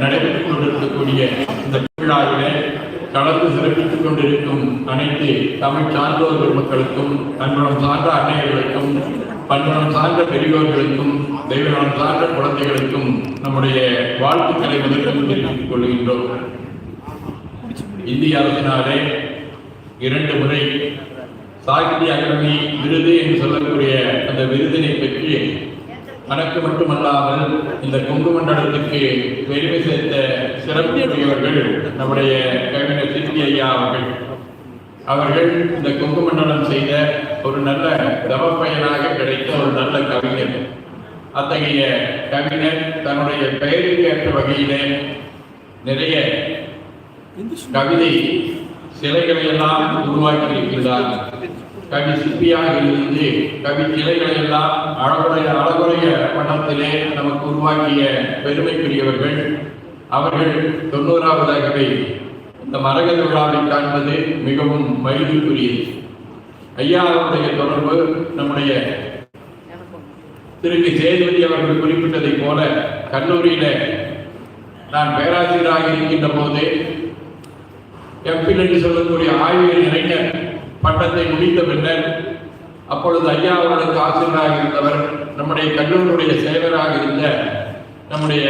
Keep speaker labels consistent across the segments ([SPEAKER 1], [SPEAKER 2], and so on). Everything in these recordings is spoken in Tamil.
[SPEAKER 1] நடைபெற்றுக் கொண்டிருக்கக்கூடிய இந்த விழாவிலே கலந்து சிறப்பித்துக் கொண்டிருக்கும் அனைத்து தமிழ் சார்ந்தோர் பெருமக்களுக்கும் தன்மனம் சார்ந்த அன்னையர்களுக்கும் பன்மனம் சார்ந்த பெரியோர்களுக்கும் தெய்வநலம் சார்ந்த குழந்தைகளுக்கும் நம்முடைய வாழ்த்துக்களை முதலிடம் தெரிவித்துக் கொள்கின்றோம். இந்திய அரசினாலே இரண்டு முறை சாகித்ய அகாடமி விருது என்று சொல்லக்கூடிய அந்த விருதினை பெற்று தனக்கு மட்டுமல்லாமல் இந்த கொங்கு மண்டலத்துக்கு பெருமை சேர்த்த சிறப்புடையவர்கள் நம்முடைய கவிஞர் சித்தி ஐயா அவர்கள். அவர்கள் இந்த கொங்கு மண்டலம் செய்த ஒரு நல்ல தவப்பயனாக கிடைத்த ஒரு நல்ல கவிஞர். அத்தகைய கவிஞர் தன்னுடைய பெயருக்கு ஏற்ற வகையிலே நிறைய கவிதை சிலைகளை எல்லாம் உருவாக்கி இருக்கிறார் கவி சிற்பியாக இருந்து கவி சிலைகளை எல்லாம் அழகுடைய அழகுடைய வண்ணத்திலே நமக்கு உருவாக்கிய பெருமைக்குரியவர்கள். அவர்கள் தொண்ணூறாவதாகவே இந்த மரகத விழாவை காண்பது மிகவும் மகிழ்வுக்குரியது ஐயா அவருடைய தொடர்பு நம்முடைய திரும்பி சேதுபதி அவர்கள் குறிப்பிட்டதைப் போல கல்லூரியில நான் பேராசிரியராக இருக்கின்ற போது எம்பில் என்று சொல்லக்கூடிய ஆய்வியல் இளைஞர் பட்டத்தை முடித்த பின்னர் அப்பொழுது ஐயா அவர்களுக்கு ஆசிரியராக இருந்தவர் நம்முடைய கல்லூரியுடைய சேவராக இருந்த நம்முடைய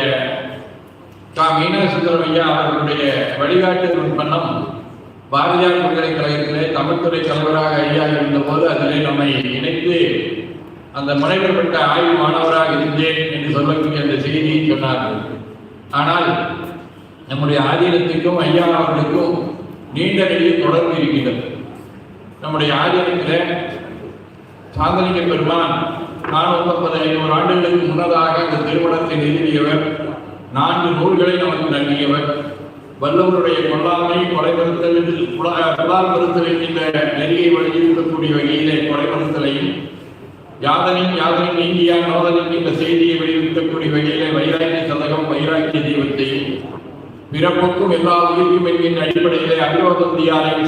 [SPEAKER 1] கா. மீனாசுந்தரம் ஐயா அவர்களுடைய வழிகாட்டு பண்ணம் பாரதியார் பல்கலைக்கழகத்திலே தமிழ்துறை தலைவராக ஐயா இருந்தபோது அதிலே நம்மை இணைத்து அந்த முனைவர் பெற்ற ஆய்வு மாணவராக இருந்தேன் என்று சொல்லக்கூடிய அந்த செய்தியை சொன்னார்கள். ஆனால் நம்முடைய ஆதீனத்துக்கும் ஐயா அவர்களுக்கும் நீண்ட நிலையில் தொடர்பு இருக்கின்றது. நம்முடைய ஆதீனத்தில் சாந்தலிங்க பெருமான் நானூற்றம்பது ஐநூறு ஆண்டுகளுக்கு முன்னதாக அந்த திருமணத்தை நிறுவியவர். நான்கு நூல்களை நமக்கு நல்கியவர் வல்லவருடைய கொல்லாமை கொலைபடுத்தல் என்று புலால் மறுத்தல் என்கின்ற நெறியை வலியுறுத்தக்கூடிய வகையிலே கொலைபடுத்தலையும் யாதனின் யாதனின் நீங்கியா நோதன் என்கின்ற செய்தியை வலியுறுத்தக்கூடிய வகையிலே வைராக்கிய சதகம் வைராக்கிய தெய்வத்தையும் பிறப்புக்கும் எல்லா உயிர்க்கும் என்கின்ற அடிப்படையிலே அபிரோதம்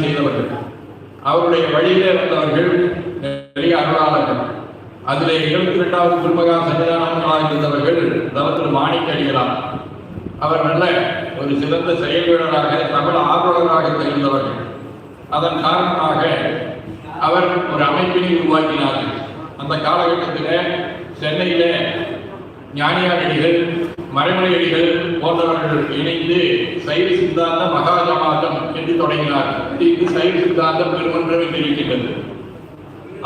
[SPEAKER 1] செய்தவர்கள். அவருடைய வழியில இருந்தவர்கள் நிறைய அருளாளர்கள். அதில் இருபத்தி ரெண்டாவது குருமகா சன்னிதானங்களாக இருந்தவர்கள் தவத்தில் மாணிக்க அடிகளார் அவர் நல்ல ஒரு சிறந்த செயல்வீரராக தமிழ் ஆர்வலராக தெரிந்தவர்கள். அதன் காரணமாக அவர் ஒரு அமைப்பினை உருவாக்கினார்கள் அந்த காலகட்டத்தில் சென்னையில் ஞானியாடிகள் மறைமலையடிகள் போன்றவர்கள் இணைந்து சைவ சித்தாந்த மகாஜமாதம் என்று தொடங்கினார் இது சைவ சித்தாந்தம் பெருமன்றம் என்று இருக்கின்றது.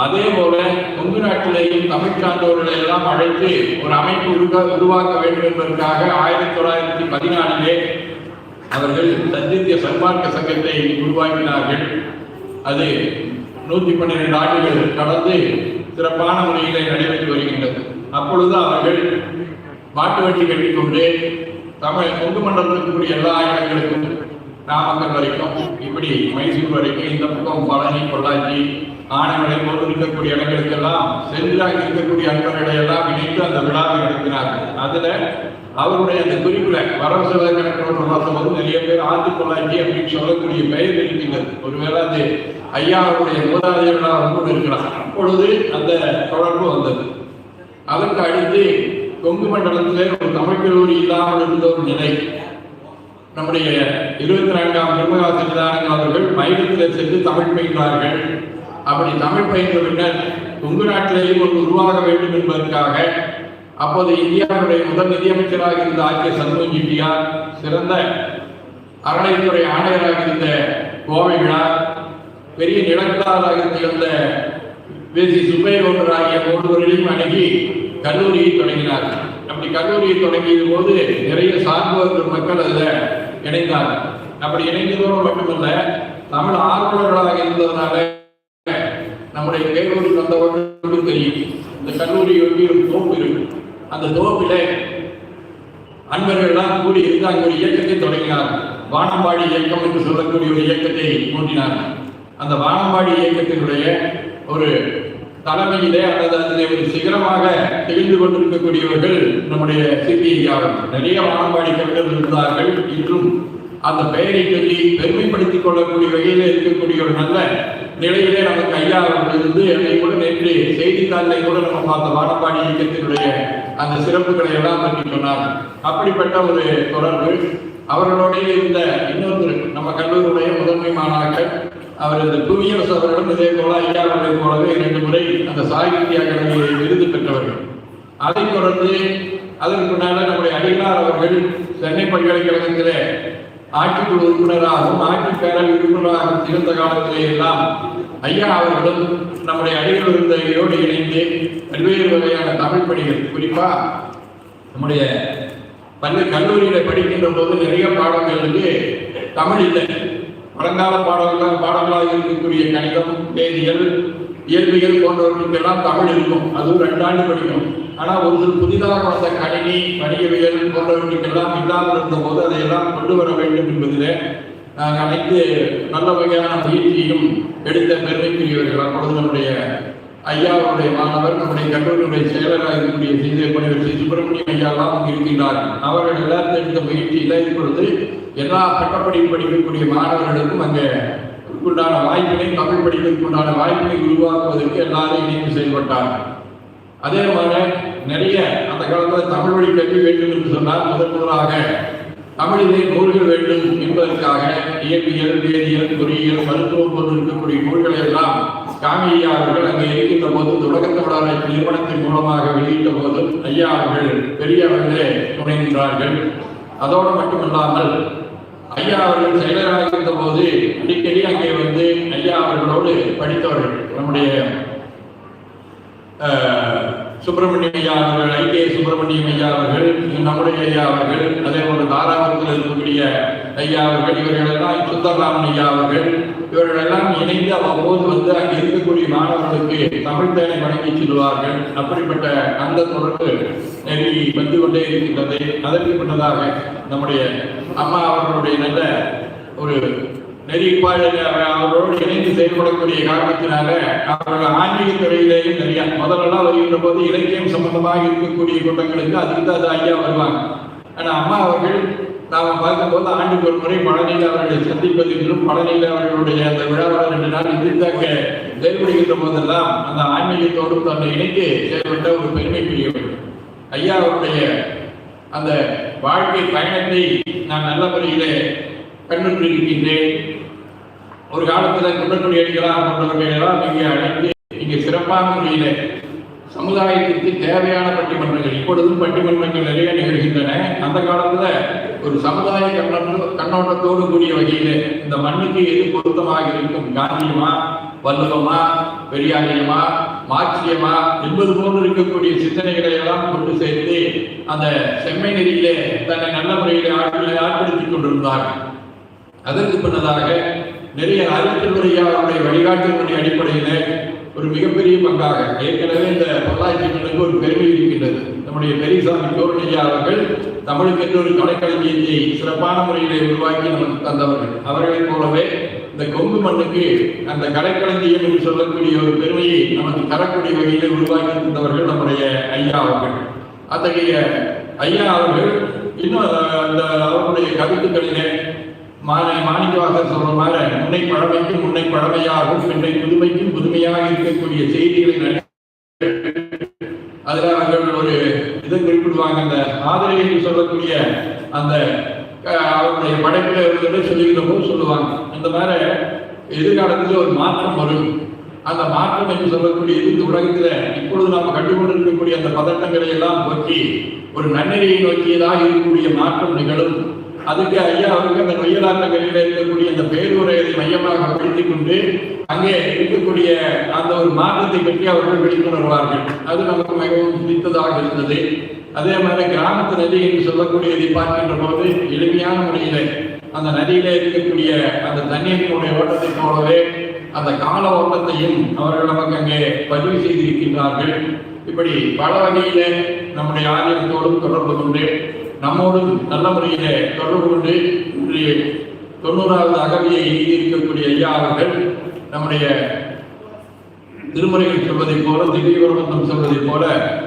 [SPEAKER 1] அதே போல கொங்கு நாட்டிலேயும் தமிழ் சார்ந்தவர்களை எல்லாம் அழைத்து ஒரு அமைப்பு உருவா உருவாக்க வேண்டும் என்பதற்காக ஆயிரத்தி தொள்ளாயிரத்தி பதினாலிலே அவர்கள் சந்தித்திய சன்மார்க்க சங்கத்தை உருவாக்கினார்கள். அது நூத்தி பன்னிரண்டு ஆண்டுகள் கடந்து சிறப்பான முறையிலே நடைபெற்று வருகின்றது. அப்பொழுது அவர்கள் மாட்டு வண்டி கட்டிக்கொண்டு தமிழ் கொங்கு மண்டலத்தில் இருக்கக்கூடிய எல்லா இடங்களுக்கும் நாமக்கல் வரைக்கும் இப்படி மைசூர் வரைக்கும் இந்த பக்கம் பழனி பொள்ளாச்சி ஆனைமலை போன்று இருக்கக்கூடிய இடங்களுக்கெல்லாம் சென்றாக இருக்கக்கூடிய அன்பர்களை எல்லாம் இணைத்து அந்த விழாவை நடத்தினார்கள். அதுல அவருடைய அந்த குறிப்புல வரவு செலவு கணக்கு நிறைய பேர் ஆண்டு பொள்ளாச்சி அப்படின்னு சொல்லக்கூடிய பெயர் இருக்கின்றது ஒருவேளை அது ஐயா அவருடைய மூதாதையர்களாக கூட இருக்கலாம் அப்பொழுது அந்த தொடர்பு வந்தது. அதற்கு அடுத்து கொங்கு மண்டலத்திலே ஒரு தமிழ் கல்லூரி இல்லாமல் இருந்த ஒரு நிலை. நம்முடைய இருபத்தி நான்காம் பிரம்மகா சன்னிதானங்கள் அவர்கள் மயிலத்தில் சென்று தமிழ் பயின்றார்கள். அப்படி தமிழ் பயின்ற பின்னர் கொங்கு நாட்டிலேயும் ஒரு உருவாக வேண்டும் என்பதற்காக அப்போது இந்தியாவுடைய முதல் நிதியமைச்சராக இருந்த ஆக்கிய சண்முகம் ஜிட்டியார் சிறந்த அறநிலைத்துறை ஆணையராக இருந்த கோவை விழா பெரிய நிலக்கலாராக திகழ்ந்த வேசி சுப்பையோடர் ஆகிய ஒருவர்களையும் அணுகி கல்லூரியை தொடங்கினார்கள். அப்படி கல்லூரியை தொடங்கிய போது நிறைய சார்பவர்கள் மக்கள் அதில் இணைந்தார்கள் அப்படி இணைந்ததோடு மட்டுமல்ல தமிழ் ஆர்வலர்களாக இருந்ததுனால நம்முடைய வேலூருக்கு வந்தவர்களுக்கு தெரியும். இந்த கல்லூரி ஒட்டி ஒரு தோப்பு இருக்கு. அந்த தோப்பில அன்பர்கள்லாம் கூடி இருந்து அங்கே ஒரு இயக்கத்தை தொடங்கினார்கள் வானம்பாடி இயக்கம் என்று சொல்லக்கூடிய ஒரு இயக்கத்தை கூட்டினார்கள் அந்த வானம்பாடி இயக்கத்தினுடைய ஒரு தலைமையிலே அல்லது அதிலே ஒரு சிகரமாக திகழ்ந்து கொண்டிருக்கக்கூடியவர்கள் நம்முடைய சிபிஐ நிறைய வானம்பாடி கவிஞர்கள் இருந்தார்கள் இன்றும் அந்த பெயரை சொல்லி பெருமைப்படுத்திக் கொள்ளக்கூடிய வகையில இருக்கக்கூடிய ஒரு நல்ல நிலையிலே நமக்கு ஐயா இருந்து என்னை கூட நேற்று செய்தித்தாளை கூட நம்ம பார்த்த வானம்பாடி இயக்கத்தினுடைய அந்த சிறப்புகளை எல்லாம் பற்றி சொன்னார். அப்படிப்பட்ட ஒரு தொடர்பு. அவர்களுடைய இருந்த இன்னொரு நம்ம கல்லூரியுடைய முதன்மை மாணாக்கர் அவர் அந்த புவியரசு அவர்களும் இதே போல ஐயா அவர்களை போலவே இரண்டு முறை அந்த சாகித்ய அகாடமியை விருது பெற்றவர்கள். அதைத் தொடர்ந்து அதற்கு முன்னால நம்முடைய அடிகளார் அவர்கள் சென்னை பல்கலைக்கழகத்திலே ஆட்சிக்குழு உறுப்பினராகவும் ஆட்சி பேரவை உறுப்பினராகவும் இருந்த காலத்திலே எல்லாம் ஐயா அவர்களும் நம்முடைய அடிகள் விருந்தையோடு இணைந்து பல்வேறு வகையான தமிழ் பணிகள் குறிப்பா நம்முடைய பள்ளி கல்லூரியில படிக்கின்ற போது நிறைய பாடங்களுக்கு தமிழ் இல்லை பழங்கால பாடல்கள் பாடங்களாக இருக்கக்கூடிய கணிதம் வேதியியல் இயற்பியல் போன்றவற்றுக்கெல்லாம் தமிழ் இருக்கும். அதுவும் ரெண்டாண்டு படிக்கும் ஆனால் ஒரு சில புதிதாக வந்த கணினி வணிகவியல் போன்றவற்றுக்கெல்லாம் இல்லாமல் இருந்தபோது அதையெல்லாம் கொண்டு வர வேண்டும் என்பதிலே நாங்கள் அனைத்து நல்ல வகையான முயற்சியும் எடுத்த பெருமைக்குரியவர்கள். அப்பொழுது நம்முடைய ஐயாவுடைய மாணவர் நம்முடைய கல்லூரியுடைய செயலராக இருக்கக்கூடிய செய்தி பணிவர் ஸ்ரீ சுப்பிரமணியம் ஐயாலாம் அங்கு இருக்கின்றார்கள். அவர்கள் எல்லாரும் எடுத்த முயற்சியில் இப்பொழுது எல்லா பட்டப்படிப்பு படிக்கக்கூடிய மாணவர்களுக்கும் அங்கே உண்டான வாய்ப்பினை தமிழ் படிப்பிற்குண்டான வாய்ப்பினை உருவாக்குவதற்கு எல்லாரும் இணைந்து செயல்பட்டார்கள். அதே மாதிரி நிறைய அந்த காலத்தில் தமிழ் வழி கல்வி வேண்டும் என்று சொன்னால் முதன் முதலாக தமிழிலே நூல்கள் வேண்டும் என்பதற்காக இயற்பியல் வேதியியல் பொறியியல் மருத்துவம் போன்று இருக்கக்கூடிய நூல்களை எல்லாம் காமியா அவர்கள் அங்கே இருக்கின்ற போது தொடக்கத்தமிழர் நிறுவனத்தின் மூலமாக வெளியிட்ட போது ஐயா அவர்கள் பெரிய அளவிலே துணை நின்றார்கள் அதோடு மட்டுமல்லாமல் ஐயா அவர்கள் செயலராக இருந்த போது அடிக்கடி அங்கே வந்து ஐயா அவர்களோடு படித்தவர்கள் நம்முடைய அஹ், சுப்பிரமணியம் ஐயா அவர்கள் ஐ சுப்பிரமணியம் ஐயா அவர்கள் நம்முடைய ஐயா அவர்கள் அதே போல தாராபுரத்தில் இருக்கக்கூடிய ஐயா அவர்கள் இவர்களெல்லாம் சுந்தரராமன் ஐயா அவர்கள் இவர்களெல்லாம் இணைந்து அவ்வப்போது வந்து அங்கே இருக்கக்கூடிய மாணவர்களுக்கு தமிழ் தேனை வழங்கி செல்வார்கள். அப்படிப்பட்ட அந்த தொடர்பு நெருங்கி வந்து கொண்டே இருக்கின்றது. அதற்கு முன்னதாக நம்முடைய அம்மா அவர்களுடைய நல்ல ஒரு நெறிப்பாளர் அவரோடு இணைந்து செயல்படக்கூடிய காரணத்தினால அவர்கள் ஆன்மீக துறையிலேயும் நிறைய முதலெல்லாம் வருகின்ற போது இலக்கியம் சம்பந்தமாக இருக்கக்கூடிய கூட்டங்களுக்கு அதுக்கு அது ஐயா வருவாங்க. ஆனா அம்மா அவர்கள் நாம் பார்க்கும்போது ஆண்டுக்கு ஒரு முறை பழனியில் அவர்களை சந்திப்பது என்றும் பழனியில் அவர்களுடைய அந்த விழாவில் ரெண்டு நாள் இருந்தாக்க செயல்படுகின்ற போதெல்லாம் அந்த ஆன்மீகத்தோடு தன்னை இணைந்து செயல்பட்ட ஒரு பெருமைக்குரியவர் ஐயா அவருடைய அந்த வாழ்க்கை பயணத்தை நான் நல்ல முறையிலே கண்ணுற்றிருக்கின்றேன் ஒரு காலத்தில் குன்றக்குடி அடிகளாக போன்றவர்களை இங்கே அழைத்து இங்கே சிறப்பான முறையில் சமுதாயத்திற்கு தேவையான பட்டிமன்றங்கள் இப்பொழுதும் பட்டிமன்றங்கள் நிறைய நிகழ்கின்றன. அந்த காலத்தில் ஒரு சமுதாய கண்ணோட்ட கண்ணோட்டத்தோடு கூடிய வகையில் இந்த மண்ணுக்கு எது பொருத்தமாக இருக்கும்? காந்தியமா வல்லுவமா பெரியாரியமா மார்க்சியமா என்பது போன்று இருக்கக்கூடிய சிந்தனைகளை எல்லாம் கொண்டு சேர்த்து அந்த செம்மை நெறியிலே தன்னை நல்ல முறையில் ஆட்களை ஆட்படுத்திக் கொண்டிருந்தார்கள். அதற்கு பின்னதாக நிறைய அறிவுரையா வழிகாட்டினுடைய அடிப்படையில் ஒரு மிகப்பெரிய பங்காக ஏற்கனவே இந்த பல்லாயிரத்துக்கு ஒரு பெருமை இருக்கின்றது. நம்முடைய பெரியசாமி கோரணையா அவர்கள் தமிழுக்கு என்று ஒரு கலைக்களஞ்சியத்தை சிறப்பான முறையிலே உருவாக்கி நமக்கு தந்தவர்கள். அவர்களைப் போலவே இந்த கொங்கு மண்ணுக்கு அந்த கலைக்களஞ்சியம் என்று சொல்லக்கூடிய ஒரு பெருமையை நமக்கு தரக்கூடிய வகையிலே உருவாக்கி தந்தவர்கள் நம்முடைய ஐயா அவர்கள். அத்தகைய ஐயா அவர்கள் இன்னும் அந்த அவர்களுடைய கருத்துக்களிலே மாணிக்கவாசர் சொல்ற மாதிரி முன்னை பழமைக்கும் முன்னை பழமையாகும் பின்னை புதுமைக்கும் புதுமையாக இருக்கக்கூடிய செய்திகளை அதுல அவர்கள் ஒரு இதை குறிப்பிடுவாங்க. அந்த ஆதரவு என்று சொல்லக்கூடிய அந்த அவருடைய படைப்பில் இருக்கிறத சொல்லுகிற போது சொல்லுவாங்க. அந்த மாதிரி எதிர்காலத்தில் ஒரு மாற்றம் வரும். அந்த மாற்றம் என்று சொல்லக்கூடிய இந்த உலகத்தில் இப்பொழுது நாம் கண்டுகொண்டிருக்கக்கூடிய அந்த பதட்டங்களை எல்லாம் போக்கி ஒரு நன்னெறியை நோக்கியதாக இருக்கக்கூடிய மாற்றம் நிகழும். அதுக்கு ஐயா அவருக்கு அந்த நொய்யலார் நகரில் இருக்கக்கூடிய அந்த பேருரையை மையமாக படுத்திக் கொண்டு அங்கே இருக்கக்கூடிய அந்த ஒரு மாற்றத்தை பற்றி அவர்கள் விழிப்புணர்வார்கள். அது நமக்கு மிகவும் பிடித்ததாக இருந்தது. அதே மாதிரி கிராமத்து நதி என்று சொல்லக்கூடியதை பார்க்கின்ற போது எளிமையான முறையில அந்த நதியில இருக்கக்கூடிய அந்த தண்ணீரினுடைய ஓட்டத்தை போலவே அந்த கால ஓட்டத்தையும் அவர்கள் நமக்கு அங்கே பதிவு செய்திருக்கின்றார்கள். இப்படி பல வகையில நம்முடைய ஆரோக்கியத்தோடும் தொடர்பு கொண்டு நம்மோடு நல்ல முறையிலே தொடர்பு கொண்டு இன்றைய தொண்ணூறாவது அகவியை எழுதியிருக்கக்கூடிய ஐயா அவர்கள் நம்முடைய திருமுறைகள் சொல்வதை போல திவ்யவர்மந்தம் சொல்வதை போல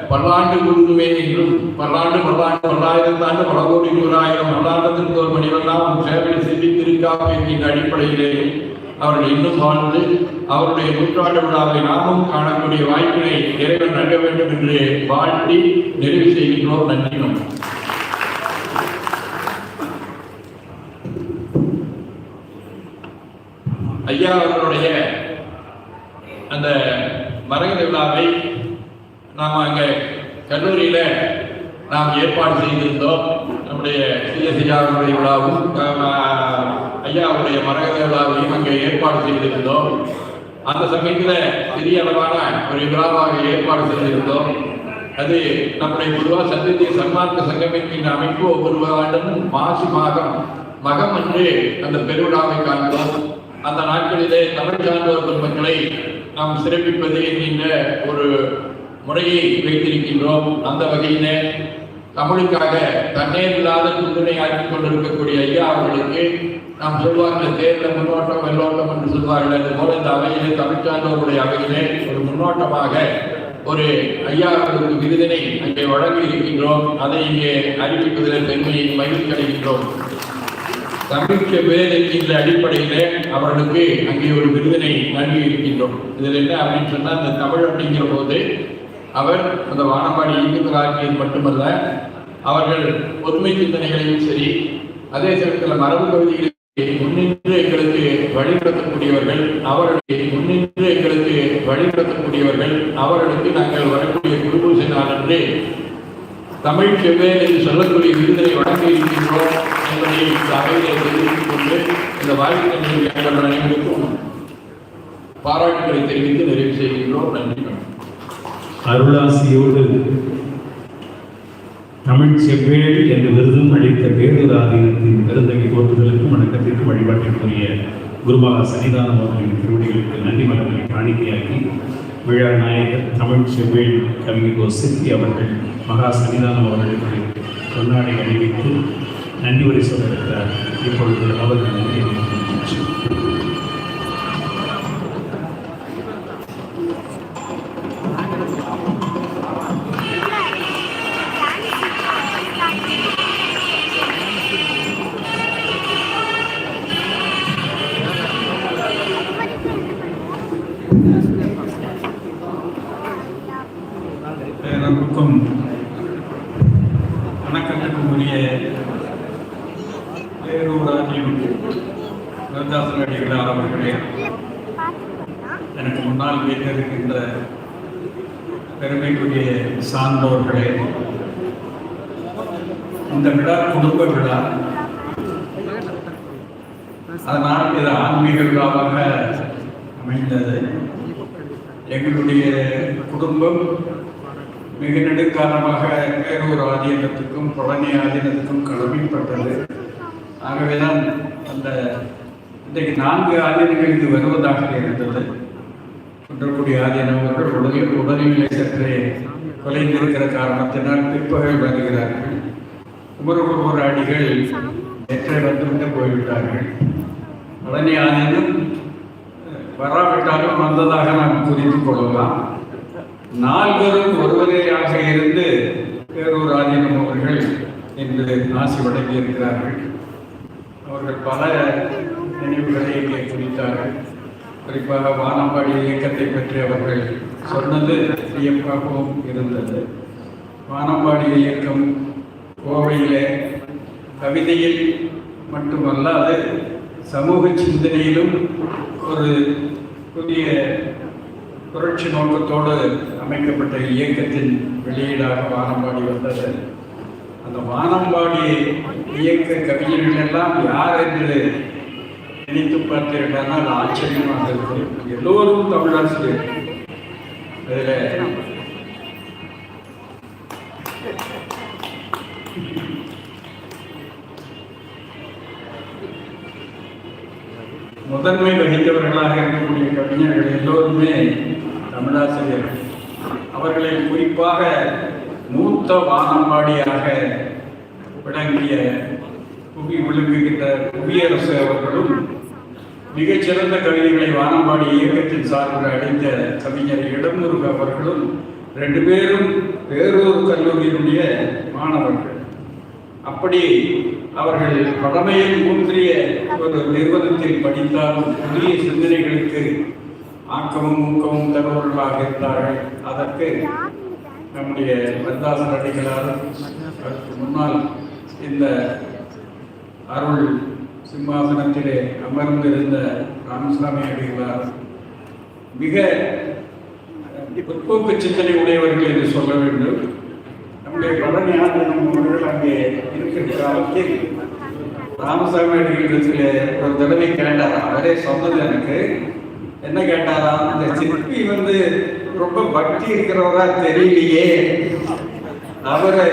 [SPEAKER 1] பல்லாண்டு குழுமே என்றும் பல்லாண்டு பல்லாண்டு பல்லாயிரம் ஆண்டு பல கோடி நூறாயிரம் பல்லாண்டத்திற்கு ஒரு மணிவெல்லாம் சேவை சிந்தித்திருக்கா என்கின்ற அடிப்படையிலே அவர்கள் இன்னும் வாழ்ந்து அவருடைய நூற்றாண்டு விழாவை நாமும் காணக்கூடிய வாய்ப்பினை இறைவன் நல்க வேண்டும் என்று வாழ்த்தி நிறைவு செய்கின்றோம். நன்றி. ஐயா அவர்களுடைய அந்த மறைந்த விழாவை நாம் அங்கே கல்லூரியில் நாம் ஏற்பாடு செய்திருந்தோம். நம்முடைய சிஎஸ்ஐயாருடைய விழாவும் ஐயா அவருடைய மரகத விழாவையும் அங்கே ஏற்பாடு செய்திருந்தோம். அந்த சமயத்தில் சிறிய அளவான ஒரு விழாவாக ஏற்பாடு செய்திருந்தோம். அது நம்முடைய பொதுவாக சத்திய சன்மார்க்க சங்கமின் அமைப்பு ஒவ்வொரு ஆண்டும் மாசி மாதம் மகம் என்று அந்த பெருவிழாவை காண்கிறோம் அந்த நாட்களிலே தமிழ் சார்ந்தோர் பெருமக்களை நாம் சிறப்பிப்பது என்கின்ற ஒரு முறையை வைத்திருக்கின்றோம். அந்த வகையிலே தமிழுக்காக தண்ணீர் இல்லாத துணினை ஆக்கிக் கொண்டிருக்கக்கூடிய ஐயா அவர்களுக்கு நாம் சொல்வார்கள் தேர்தல் முன்னோட்டம் வெள்ளோட்டம் என்று சொல்வார்கள். அது போல இந்த அவையிலே தமிழ் சார்ந்தோருடைய அவையிலே ஒரு முன்னோட்டமாக ஒரு ஐயா அவர்களுக்கு விருதினை அங்கே வழங்கி இருக்கின்றோம் அதை இங்கே அறிவிப்பதில் பெருமையை மகிழ்ச்சி அடைகின்றோம். தமிழ்க்கு பேர் என்கின்ற அடிப்படையில அவர்களுக்கு அங்கே ஒரு விருதினை நல்கி இருக்கின்றோம் இதில் என்ன அப்படின்னு சொன்னா இந்த தமிழ் அப்படிங்கிற போது அவர் அந்த வானம்பாடி இந்துக்களாக்கியது மட்டுமல்ல அவர்கள் பொதுமை சிந்தனைகளையும் சரி அதே சமயத்தில் மரபு கவிதைகளை முன்னின்று எங்களுக்கு வழிநடத்தக்கூடியவர்கள் அவர்களை முன்னின்று எங்களுக்கு வழிநடத்தக்கூடியவர்கள் அவர்களுக்கு நாங்கள் வரக்கூடிய குருபூசை நாள் என்று தமிழ் செவ்வேல் என்று சொல்லக்கூடிய விருதினை வழங்கி இருக்கின்றோம் என்பதை இந்த அவையிலே தெரிவித்துக் கொண்டு இந்த வாழ்க்கை அனைவருக்கும் பாராட்டுகளை தெரிவித்து நிறைவு செய்கின்றோம். நன்றி
[SPEAKER 2] அருளாசியோடு தமிழ் செவ்வேல் என்ற விருதும் அளித்த பேருராதீனத்தின் விருந்தகை போற்றுதலுக்கும் வணக்கத்திற்கும் வழிபாட்டிற்குரிய குருமகா சன்னிதானம் அவர்களின் திருவடிகளுக்கு நன்றி மலர்களை காணிக்கையாக்கி விழா நாயகர் தமிழ் செவ்வேல் கவிஞர் சிற்பி அவர்கள் மகா சன்னிதானம் அவர்களுக்கு பொன்னாடை அணிவித்து நன்றி உரை சொல்லிருக்கிறார் இப்பொழுது அவர்கள் நன்றி அறிவிக்கின்றனர்.
[SPEAKER 3] நமக்கும் கருதாசன் அடிகளார் அவர்களே எனக்கு முன்னால் வீட்டிருக்கின்ற பெருமைக்குரிய சார்ந்தவர்களே இந்த விழா குடும்ப விழா. அதனால் இது ஆன்மீக விழாவாக அமைந்தது. எங்களுடைய குடும்பம் மிக நெடுங்காலமாக பேரூர் ஆதீனத்துக்கும் பழனி ஆதீனத்துக்கும் கடமைப்பட்டது ஆகவேதான் அந்த இன்றைக்கு நான்கு ஆதீனங்கள் இது வருவதாக இருந்தது. குன்றக்குடி ஆதீனம் அவர்கள் உடலில் உடல்நிலை சற்றே குலைந்திருக்கிற காரணத்தினால் பிற்பகல் வருகிறார்கள் குமரகுருவர் அடிகள் நேற்றை வந்துவிட்டு போய்விட்டார்கள். பழனி ஆதீனம் வராவிட்டாலும் வந்ததாக நாம் புரிந்து கொள்ளலாம். நால்வரும் ஒருவரையாக இருந்து பேரூர் ஆதீனம் அவர்கள் இன்று ஆசி வழங்கி இருக்கிறார்கள் அவர்கள் பல நினைவுகளை இங்கே குறித்தார்கள். குறிப்பாக வானம்பாடி இயக்கத்தை பற்றி அவர்கள் சொன்னது வியப்பாகவும் இருந்தது. வானம்பாடி இயக்கம் கோவையிலே கவிதையில் மட்டுமல்லாது சமூக சிந்தனையிலும் ஒரு புதிய புரட்சி நோக்கத்தோடு அமைக்கப்பட்ட இயக்கத்தின் வெளியீடாக வானம்பாடி வந்தது. அந்த வானம்பாடி இயக்க கவிஞர்கள் எல்லாம் யார் என்று நினைத்து பார்த்தீர்களானால் ஆச்சரியமாக இருக்கும். எல்லோரும் தமிழாசிரியர் அதில் முதன்மை வகித்தவர்களாக இருக்கக்கூடிய கவிஞர்கள் எல்லோருமே தமிழாசிரியர்கள் அவர்களை குறிப்பாக மூத்த வானம்பாடியாக விளங்கிய புவி விழுங்குகின்ற புவியரசு அவர்களும் மிகச்சிறந்த கவிதைகளை வானம்பாடி இயக்கத்தின் சார்பில் அடைந்த கவிஞர் இடமுருக அவர்களும் ரெண்டு பேரும் பேரூர் கல்லூரியினுடைய மாணவர்கள். அப்படி அவர்கள் பழமையில் ஊன்றிய ஒரு நிறுவனத்தில் படித்தாலும் புதிய சிந்தனைகளுக்கு ஆக்கமும் ஊக்கமும் தருவர்களாக இருந்தார்கள். அதற்கு நம்முடைய வந்தாசன் அடிகளார் அதற்கு முன்னால் இந்த அருள் சிம்மாசனத்திலே அமர்ந்திருந்த ராமசாமி அடிகளார் மிக பிற்போக்கு சிந்தனை உடையவர்கள் என்று சொல்ல வேண்டும். நம்முடைய பழனி ஆண்டனம் அவர்கள் அங்கே இருக்கின்ற காலத்தில் ராமசாமி அடிகளிடத்தில் ஒரு தடவை கேட்டார்? அவரே சொன்னது எனக்கு. என்ன கேட்டாராம் இந்த சிற்பி வந்து ரொம்ப பக்தி இருக்கிறவரா தெரியலையே. அவரை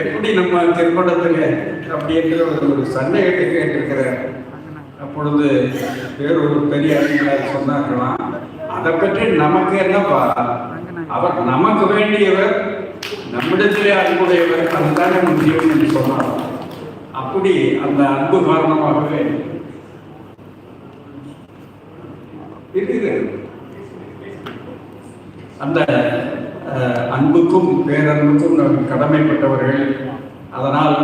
[SPEAKER 3] எப்படி நம்ம திருமணத்தில் அப்படின்ற ஒரு சண்டையிட்டு சந்தேகத்தை கேட்டிருக்கிறார். அப்பொழுது ஒரு பெரிய அறிஞர் சொன்னார்களாம் அதை பற்றி நமக்கு என்னப்பா அவர் நமக்கு வேண்டியவர் நம்மிடத்திலே அன்புடையவர் அதுதானே முக்கியம் என்று சொன்னார். அப்படி அந்த அன்பு காரணமாகவே இருக்கிறது. அந்த அன்புக்கும் பேரன்புக்கும் நாம் கடமைப்பட்டவர்கள். அதனால்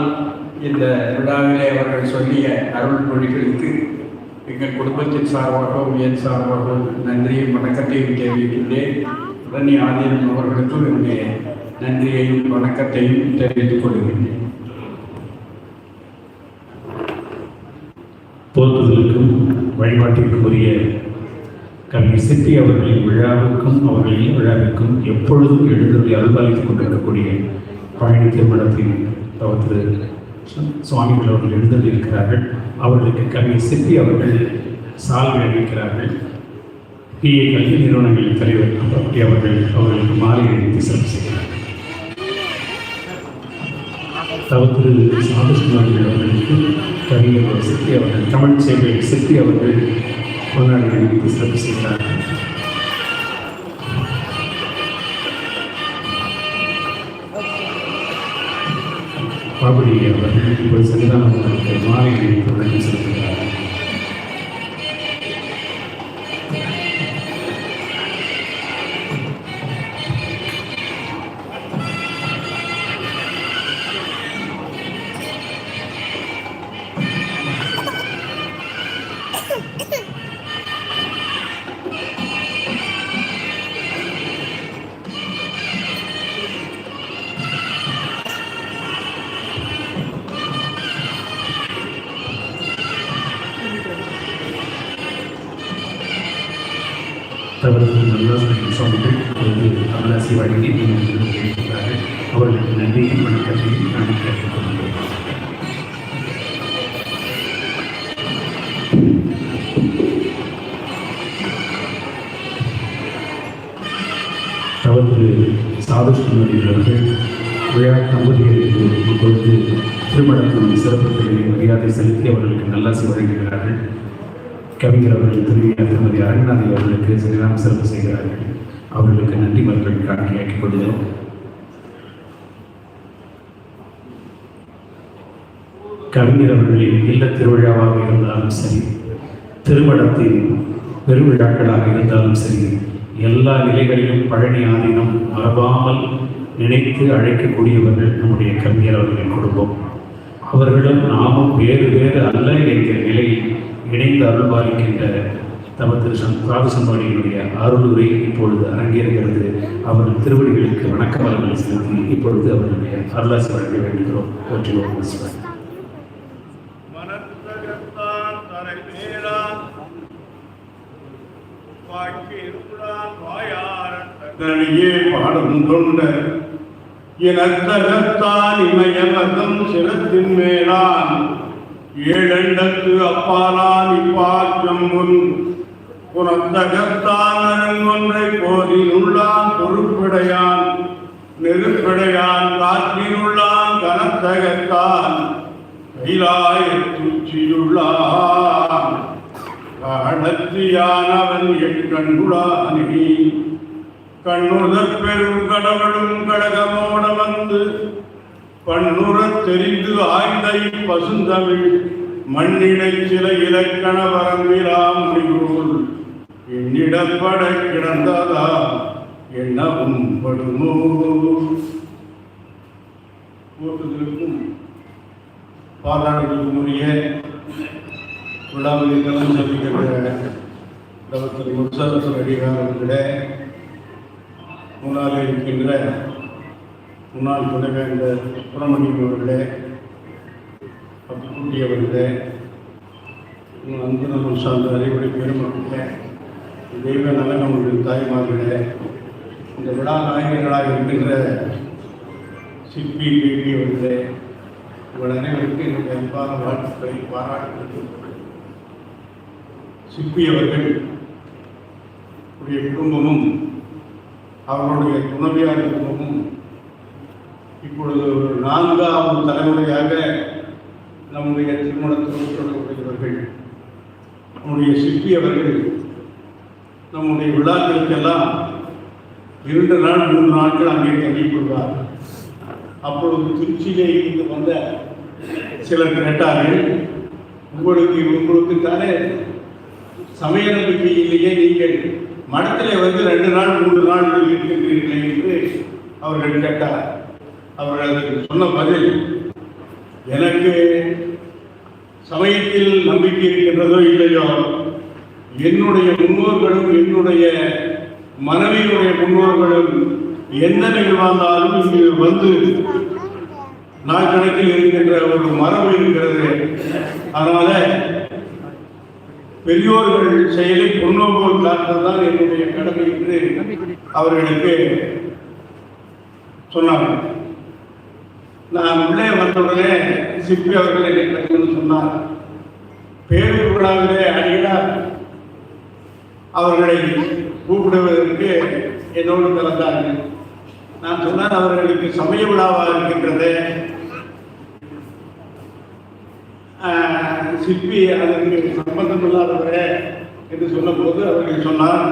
[SPEAKER 3] இந்த விழாவிலே அவர்கள் சொல்லிய அருள் மொழிகளுக்கு எங்கள் குடும்பத்தின் சார்பாகவும் என் சார்பாகவும் நன்றியும் வணக்கத்தையும் தெரிவிக்கின்றேன். உடனே ஆதீனம் அவர்களுக்கும் என்னுடைய நன்றியையும் வணக்கத்தையும் தெரிவித்துக் கொள்கின்றேன்.
[SPEAKER 2] போற்றுதலுக்கும் வழிபாட்டிற்குரிய உரிய சித்தி அவர்களின் விழாவுக்கும் அவர்களின் விழாவிற்கும் எப்பொழுதும் எழுந்தருளி அருள்பாலித்துக் கொண்டிருக்கக்கூடிய பழனி திருமணத்தின் திரு சுவாமிகள் அவர்கள் எழுந்தருளி இருக்கிறார்கள் அவர்களுக்கு கல்வி சித்தி அவர்கள் சால்வை அளிக்கிறார்கள் பிஏ கல்வி நிறுவனங்களின் தலைவர் அப்படி அவர்கள் அவர்களுக்கு மாலை அணிவித்து சிறப்பு செய்கிறார்கள். தவத்திரு சாந்தசுமாரிகள் அவர்களுக்கு கவிஞர் சித்தி அவர்கள் தமிழ் சேவை சித்தி அவர்கள் கொண்டாடி அணிவித்து சிறப்பு செய்கிறார்கள் பாபடி அவர்கள் இப்போது சரிதான் அவர்களுக்கு மாலை அணிவித்து வழங்கி அவர்களுக்கு நன்றியை வணக்கத்தை நான் கேட்டுக்கொள்கிறேன் தவறு சாதுஷ்ணி அவர்கள் விழா தம்பதியருக்கு இப்பொழுது திருமணத்தின் சிறப்புகளை மரியாதை செலுத்தி அவர்களுக்கு நல்லாசி வழங்குகிறார்கள். கவிஞர் அவர்கள் திருவிழா திருமதி அரங்கநாதை அவர்களுக்கு சிறிதாம் சிறப்பு செய்கிறார்கள். அவர்களுக்கு நன்றி மலர்கள் காட்டியாக்கிக் கொள்கிறோம். கவிஞர் அவர்களின் இல்ல திருவிழாவாக இருந்தாலும் சரி திருமணத்தின் பெருவிழாக்களாக இருந்தாலும் சரி எல்லா நிலைகளிலும் பழனி ஆதீனம் மறவாமல் நினைத்து அழைக்கக்கூடியவர்கள் நம்முடைய கவிஞர் அவர்களின் குடும்பம். அவர்களும் நாமும் வேறு வேறு அல்ல என்கிற நிலையில் இணைந்து அருள்பாலிக்கின்ற தம திரு ராமசம்பாடியினுடைய அருளுரை இப்பொழுது அரங்கேறுகிறது. அவர்கள் திருவடிகளுக்கு வணக்க வளங்களை செலுத்தி இப்பொழுது அவர்களுடைய அருளாசி வழங்க வேண்டுகிறோம்.
[SPEAKER 4] போற்றி வாயாரன் தனியே பாடும் தொண்டர். இனத்தகத்தான் இமயமதம் சிரத்தின் மேலான். ஏழண்டத்து அப்பாலான் இப்பாற்றம் முன் புறத்தகத்தான் அருங்கொன்றை போதிலுள்ளான் பொறுப்பிடையான் நெருப்பிடையான் காற்றினுள்ளான் கனத்தகத்தான். கைலாயத்துச்சியுள்ளான் காணத்தியானவன் என் கண்குளானி கண்ணுதற் பெரும் கடவுளும் கடகமோட வந்து பண்ணுறத் தெரிந்து ஆய்ந்தை பசுந்தமிழ் மண்ணிடை சில இலக்கண வரம்பிலாம் முடிவுள் என்னிடப்பட கிடந்ததா என்னவும் படுமோ? போட்டுதலுக்கும் பாராட்டுகளுக்கும் உரிய விழாவில் கலந்து சந்திக்கின்ற டாக்டர் முத்தரசு அடிகாரம் அவர்களே முன்னால் இருக்கின்ற முன்னாள் துணைவேந்தர் சுப்பிரமணியம் அவர்களே அப்புக்குட்டி அவர்களே அன்பு நம்ம சார்ந்த அறிவுரை பெருமக்களே தெய்வ நலனமுடைய தாய்மார்களே இந்த விழா நாயகர்களாக இருக்கின்ற சிப்பி பேபி அவர்களே உங்கள் அனைவருக்கும் என்னுடைய அன்பான வாழ்த்துக்களை பாராட்டு சிப்பி அவர்கள் உடைய குடும்பமும் அவர்களுடைய துணைவியார் குடும்பமும் இப்பொழுது ஒரு நான்காவது தலைமுறையாக நம்முடைய திருமணத்தில் தொடர்புடையவர்கள் நம்முடைய சிற்பி அவர்கள் நம்முடைய விழாக்களுக்கெல்லாம் இரண்டு நாள் மூன்று நாட்கள் அங்கே தங்கிக் கொள்வார் அப்பொழுது திருச்சியிலே இருந்து வந்த சிலர் கேட்டார்கள் உங்களுக்கு உங்களுக்கு தானே சமய நம்பிக்கையிலேயே நீங்கள்? மடத்திலே வந்து ரெண்டு நாள் மூன்று நாள் இருக்கின்றீர்களே என்று அவர்கள் கேட்டார் அவர்கள் சொன்ன பதில் எனக்கு சமயத்தில் நம்பிக்கை இருக்கின்றதோ இல்லையோ? என்னுடைய முன்னோர்களும் என்னுடைய மனைவியுடைய முன்னோர்களும் எந்த நிகழ்வாந்தாலும் இங்கு வந்து நாள் கணக்கில் இருக்கின்ற ஒரு மரபு இருக்கிறது. அதனால பெரியோர்கள் செயலை பொன்னோக்கோல் தான் என்னுடைய கடமை என்று அவர்களுக்கு சொன்னாங்க. நான் உள்ளே வந்தவுடனே சிப்பி அவர்கள் என்னை சொன்னார். பேரூர் விழாவிலே அடிகளார். அவர்களை கூப்பிடுவதற்கு என்னோடு கலந்தார்கள். நான் சொன்னால் அவர்களுக்கு சமய விழாவாக இருக்கின்றது. சிற்பி அதற்கு சம்பந்தம் இல்லாதவரே என்று சொன்னபோது அவர்கள் சொன்னார்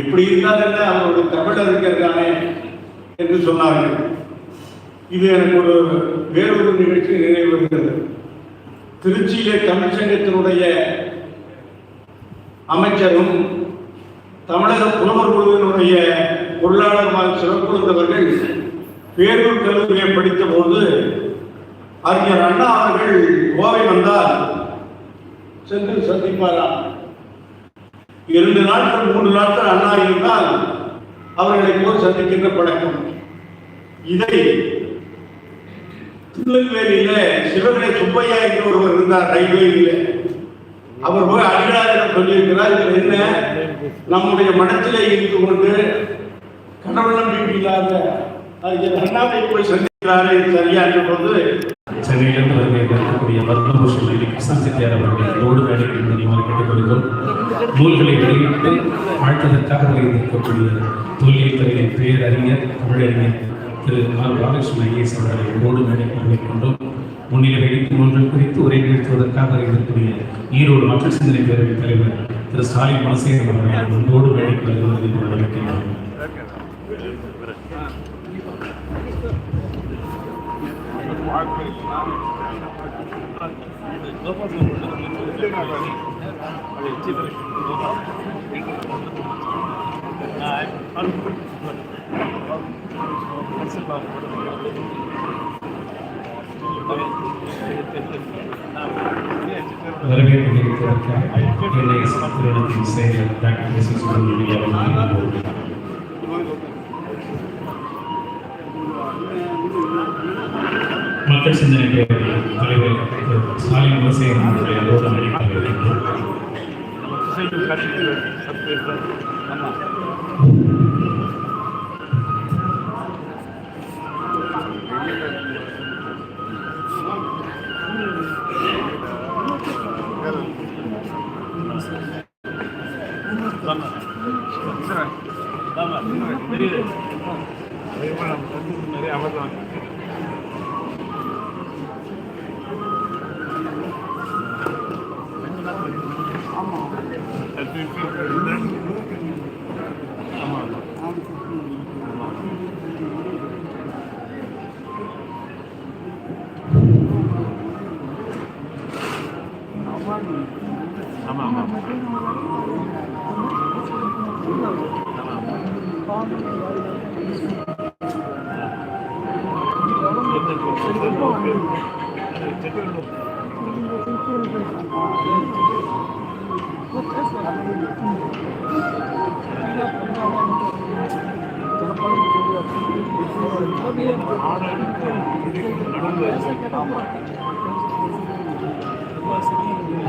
[SPEAKER 4] எப்படி இருந்தால் என்ன? அவருடைய தமிழர் இருக்கிறதானே என்று சொன்னார்கள். இது எனக்கு ஒரு வேறொரு நிகழ்ச்சி நினைவு வருகிறது. திருச்சியிலே தமிழ்ச்சங்கத்தினுடைய அமைச்சரும் தமிழக புலவர் குழுவினுடைய பொருளாளருமாக சிறப்பிருந்தவர்கள் பேரூர் கல்லூரியை படித்த போது அறிஞர் அண்ணா அவர்கள் கோவை வந்தால் சென்று சந்திப்பாராம். இரண்டு நாட்கள் மூன்று நாட்கள் அண்ணா இருந்தால் அவர்களை போய் சந்திக்கின்ற பழக்கம். இதை திருநெல்வேலியில சிவகலை சுப்பையா என்று ஒருவர் இருந்தார் ரயில்வேலியில. அவர் போய் அடிகளாரிடம் சொல்லியிருக்கிறார் இதில் என்ன? நம்முடைய மனத்திலே இருந்து கொண்டு கடவுள் நம்பிக்கை இல்லாத அண்ணாவை போய் சந்திக்கிறாரே சரியா
[SPEAKER 2] சென்னையிலிருந்து இருக்கக்கூடிய பத்மபூஷன் கிருஷ்ணன் அவர்கள் ரோடு மேடையில் நினைவாக கேட்டுக்கொள்கிறோம். நூல்களை வெளியிட்டு வாழ்த்ததற்காக வருகின்றிருக்கக்கூடிய தொல்லியல் துறையின் பேரறிஞர் தமிழறிஞர் திரு ஆர் பாலகிருஷ்ணன் ஐஏஎஸ் அவர்களை ரோடு மேடைக்கு வரவேற்கின்றோம் முன்னிலை வைத்து நூல்கள் குறித்து உரை நிறுத்துவதற்காக இருக்கக்கூடிய ஈரோடு மக்கள் சிந்தனை பேரவைத் தலைவர் திரு ஸ்டாலின் மனசேகர் அவர்களை ரோடு வேலைக்கு வருவதை வரவேற்கின்றோம் வரவேற்பு நிறுத்துவதற்காக என்ஐஎஸ் நிறுவனத்தின் செயலர் டாக்டர் எஸ் எஸ் சுப்பிரமணியம் அவர்கள் மக்கள் சிந்தனை பேரவை தலைவர் திரு ஸ்டாலின் குலசேகரன் அவர்களை அதோடு அழைப்பாக இருக்கின்றோம்
[SPEAKER 5] Thank you.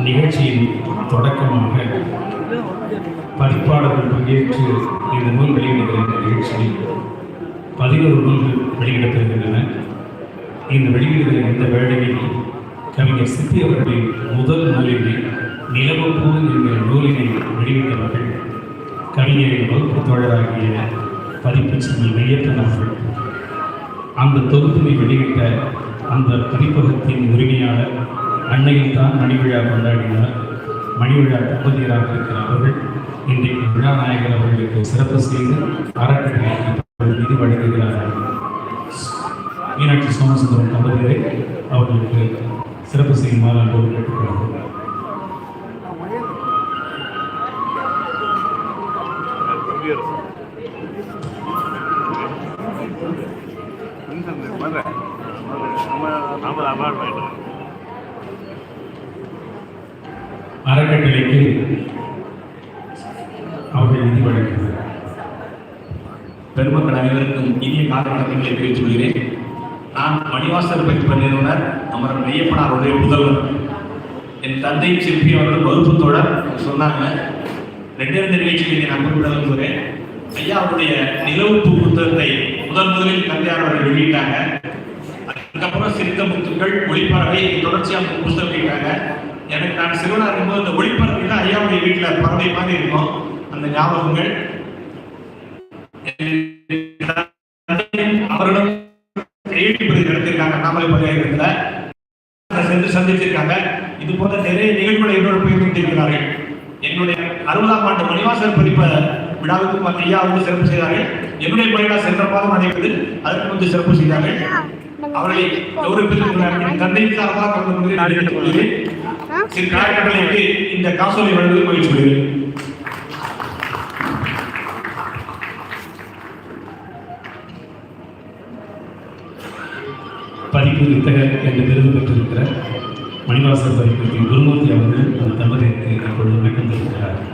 [SPEAKER 2] நிகழ்ச்சியின் தொடக்கமாக பதிப்பாளர்கள் பங்கேற்று இந்த நூல் வெளியிடுகிற நிகழ்ச்சியில் பதினோரு நூல்கள் வெளியிடப்படுகின்றன இந்த வெளியிடுகிற இந்த வேளையில் கவிஞர் சித்தி அவர்களின் முதல் நூலினை நிலவப்பூ என்கிற நூலினை வெளியிட்டவர்கள் கவிஞரின் வகுப்பு தோழராகிய பதிப்பு செல்வி மெய்யப்பன் அவர்கள் அந்த தொகுப்பினை வெளியிட்ட அந்த பதிப்பகத்தின் உரிமையாளர் அன்னையில் தான் மணிவிழா கொண்டாடினார். மணிவிழா தம்பதியராக இருக்கிற அவர்கள் இன்றைக்கு விழாநாயகர் அவர்களுக்கு சிறப்பு செய்து அறக்கட்டளை இது வழங்குகிறார்கள். மீனாட்சி சோமசுந்தரம் தம்பதியரை அவர்களுக்கு சிறப்பு செய்யுமாறு அன்போடு கேட்டுக்கொள்கிறோம். அறக்கட்டளைக்கு அவர்கள் நிதி வழங்குகிறார்
[SPEAKER 5] பெருமக்கள் அனைவருக்கும் இனிய காலை வணக்கங்களை தெரிவித்துக் கொள்கிறேன். நான் மணிவாசர் பயிற்சி நிறுவனர் அமரர் அவருடைய முதல்வர் என் தந்தை சிற்பி அவர்கள் வகுப்பு தோழர். சொன்னாங்க ரெண்டு ரெண்டு நிகழ்ச்சிகளை நான் குறிப்பிட விரும்புகிறேன் ஐயா அவருடைய நிலவுப்பு புத்தகத்தை முதல் முதலில் தந்தையார் அவர்கள் வெளியிட்டாங்க. அதுக்கப்புறம் சிறுத்த முத்துக்கள் ஒளிப்பறவை தொடர்ச்சியாக புத்தகம் வெளியிட்டாங்க எனக்கு நான் சிறுவனாக இருக்கும்போது இந்த ஒளிப்பறவை தான் ஐயாவுடைய வீட்டில் பறவை மாதிரி இருக்கும். அந்த ஞாபகங்கள். அவர்களும் எழுதிப்பதி நடத்திருக்காங்க அண்ணாமலை பல்கலைக்கழகத்தில் சென்று சந்திச்சிருக்காங்க. இது போன்ற நிறைய நிகழ்வுகளை என்னோட போய் கொண்டிருக்கிறார்கள் என்னுடைய அறுபதாம் ஆண்டு மணிவாசல் பதிப்ப விழாவுக்கும் அந்த ஐயா வந்து சிறப்பு செய்தார்கள். என்னுடைய பணியா சென்ற மாதம் நடைபெற்றது. அதற்கு வந்து சிறப்பு செய்தார்கள். அவர்களை கௌரவிப்பதற்கு தந்தை சார்பாக கொண்டு கேட்டுக்கொள்கிறேன் சிறு காலகட்டளைக்கு இந்த காசோலை வழங்குவது மகிழ்ச்சி கொள்கிறேன்
[SPEAKER 2] பதிப்பு வித்தகர் என்ற விருது பெற்றிருக்கிற மணிவாசர் பதிப்பகத்தின் குருமூர்த்தி அவர்கள் அந்த தம்பதிக்கு இப்பொழுது வணக்கம் தெரிவிக்கிறார்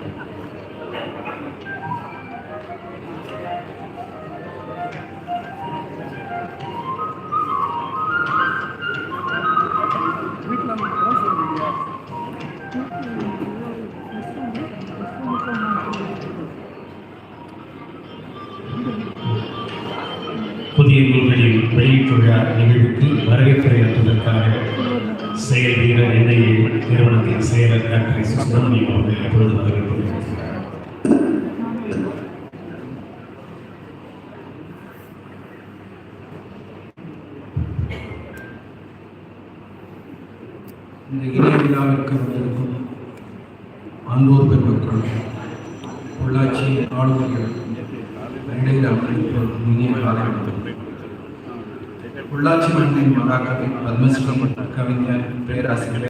[SPEAKER 2] விழா நிகழ்வுக்கு வரவேற்புரையாற்றுவதற்காக செயல் வீரர் என்ஐஏ நிறுவனத்தின் செயலர் டாக்டர் சுப்பிரமணியம் அவர்கள் எப்பொழுது வரவேற்பு
[SPEAKER 6] മനസ്സിലാക്കാൻ വേണ്ടി ഉണ്ടാകാതെ പത്മശ്രീ കവിഞ്ഞ പേരാസികളെ